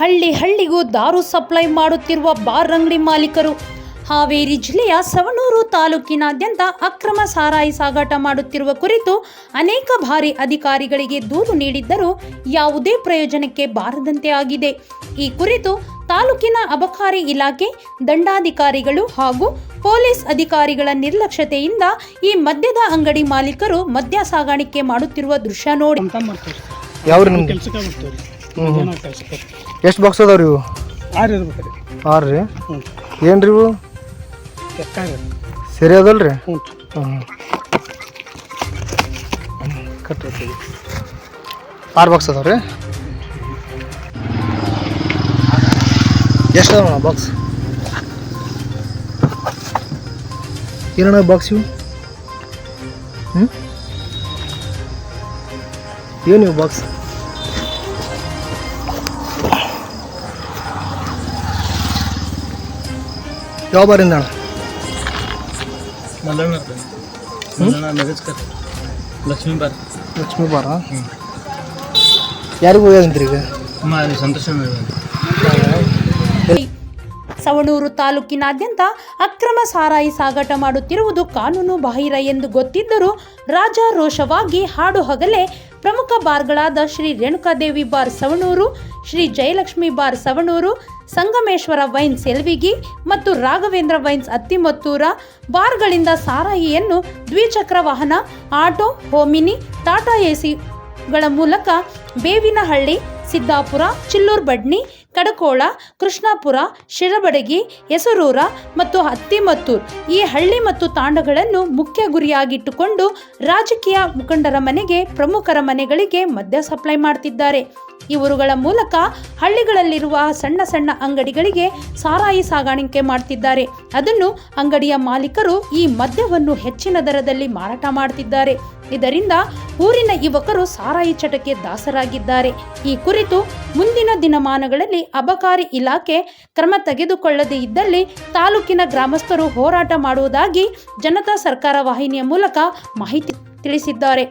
ಹಳ್ಳಿ ಹಳ್ಳಿಗೂ ದಾರು ಸಪ್ಲೈ ಮಾಡುತ್ತಿರುವ ಬಾರ್ ಅಂಗಡಿ ಮಾಲೀಕರು. ಹಾವೇರಿ ಜಿಲ್ಲೆಯ ಸವಣೂರು ತಾಲೂಕಿನಾದ್ಯಂತ ಅಕ್ರಮ ಸಾರಾಯಿ ಸಾಗಾಟ ಮಾಡುತ್ತಿರುವ ಕುರಿತು ಅನೇಕ ಬಾರಿ ಅಧಿಕಾರಿಗಳಿಗೆ ದೂರು ನೀಡಿದ್ದರೂ ಯಾವುದೇ ಪ್ರಯೋಜನಕ್ಕೆ ಬಾರದಂತೆ ಆಗಿದೆ. ಈ ಕುರಿತು ತಾಲೂಕಿನ ಅಬಕಾರಿ ಇಲಾಖೆ ದಂಡಾಧಿಕಾರಿಗಳು ಹಾಗೂ ಪೊಲೀಸ್ ಅಧಿಕಾರಿಗಳ ನಿರ್ಲಕ್ಷ್ಯತೆಯಿಂದ ಈ ಮದ್ಯದ ಅಂಗಡಿ ಮಾಲೀಕರು ಮದ್ಯ ಸಾಗಾಣಿಕೆ ಮಾಡುತ್ತಿರುವ ದೃಶ್ಯ ನೋಡಿ. ರೀ ಎಷ್ಟು ಬಾಕ್ಸ್ ಅದಾವ್ರಿ ಇವು? ಆರು ಇರ್ಬೇಕು ರೀ? ಆರು ರೀ ಹ್ಞೂ ಏನು ರೀ ಇವು ಸರಿ ಅದಲ್ರಿ? ರೀ ಹ್ಞೂ ಕಟ್ಟಿ ಆರು ಬಾಕ್ಸ್ ಅದಾವ ರೀ ಎಷ್ಟು ಅದಾವ ಬಾಕ್ಸ್ ಏನಣ್ಣ ಬಾಕ್ಸ್ ಇವು? ಹ್ಞೂ ಏನು ಇವು ಬಾಕ್ಸ್ ಯಾವ ಬಾರಿಂದ ಅಣ್ಣ? ಮಲ್ಲಣ್ಣ ಮಲ್ಲಣ್ಣ ನಗಸ್ಕರ್ ಲಕ್ಷ್ಮೀ ಬಾರ್. ಲಕ್ಷ್ಮೀ ಬಾರ? ಯಾರಿಗೂ ಈಗ? ಸಂತೋಷ ಸವಣೂರು ತಾಲೂಕಿನಾದ್ಯಂತ ಅಕ್ರಮ ಸಾರಾಯಿ ಸಾಗಾಟ ಮಾಡುತ್ತಿರುವುದು ಕಾನೂನು ಬಾಹಿರ ಎಂದು ಗೊತ್ತಿದ್ದರೂ ರಾಜಾರೋಷವಾಗಿ ಹಾಡು ಹಗಲೇ ಪ್ರಮುಖ ಬಾರ್ಗಳಾದ Shri Renukadevi bar Savanur Shri Jayalakshmi bar Savanur, Sangameshwar wines ಎಲ್ವಿಗಿ ಮತ್ತು ರಾಘವೇಂದ್ರ ವೈನ್ಸ್ ಅತ್ತಿಮತ್ತೂರ ಬಾರ್ಗಳಿಂದ ಸಾರಾಯಿಯನ್ನು ದ್ವಿಚಕ್ರ ವಾಹನ, ಆಟೋ, ಹೋಮಿನಿ, ಟಾಟಾ ಎಸಿಗಳ ಮೂಲಕ ಬೇವಿನಹಳ್ಳಿ, ಸಿದ್ದಾಪುರ, ಚಿಲ್ಲೂರ್ ಬಡ್ನಿ, ಕಡಕೋಳ, ಕೃಷ್ಣಾಪುರ, ಶಿರಬಡಗಿ, ಹೆಸರೂರ ಮತ್ತು ಹತ್ತಿಮತ್ತೂರ್ ಈ ಹಳ್ಳಿ ಮತ್ತು ತಾಂಡಗಳನ್ನು ಮುಖ್ಯ ಗುರಿಯಾಗಿಟ್ಟುಕೊಂಡು ರಾಜಕೀಯ ಮುಖಂಡರ ಮನೆಗೆ ಪ್ರಮುಖರ ಮನೆಗಳಿಗೆ ಮದ್ಯ ಸಪ್ಲೈ ಮಾಡ್ತಿದ್ದಾರೆ. ಇವರುಗಳ ಮೂಲಕ ಹಳ್ಳಿಗಳಲ್ಲಿರುವ ಸಣ್ಣ ಸಣ್ಣ ಅಂಗಡಿಗಳಿಗೆ ಸಾರಾಯಿ ಸಾಗಾಣಿಕೆ ಮಾಡ್ತಿದ್ದಾರೆ. ಅದನ್ನು ಅಂಗಡಿಯ ಮಾಲೀಕರು ಈ ಮದ್ಯವನ್ನು ಹೆಚ್ಚಿನ ದರದಲ್ಲಿ ಮಾರಾಟ ಮಾಡ್ತಿದ್ದಾರೆ. ಇದರಿಂದ ಊರಿನ ಯುವಕರು ಸಾರಾಯಿ ಚಟಕ್ಕೆ ದಾಸರಾಗಿದ್ದಾರೆ. ಈ ಕುರಿತು ಮುಂದಿನ ದಿನಮಾನಗಳಲ್ಲಿ ಅಬಕಾರಿ ಇಲಾಖೆ ಕ್ರಮ ತೆಗೆದುಕೊಳ್ಳದೇ ಇದ್ದಲ್ಲಿ ತಾಲೂಕಿನ ಗ್ರಾಮಸ್ಥರು ಹೋರಾಟ ಮಾಡುವುದಾಗಿ ಜನತಾ ಸರ್ಕಾರ ವಾಹಿನಿಯ ಮೂಲಕ ಮಾಹಿತಿ ತಿಳಿಸಿದ್ದಾರೆ.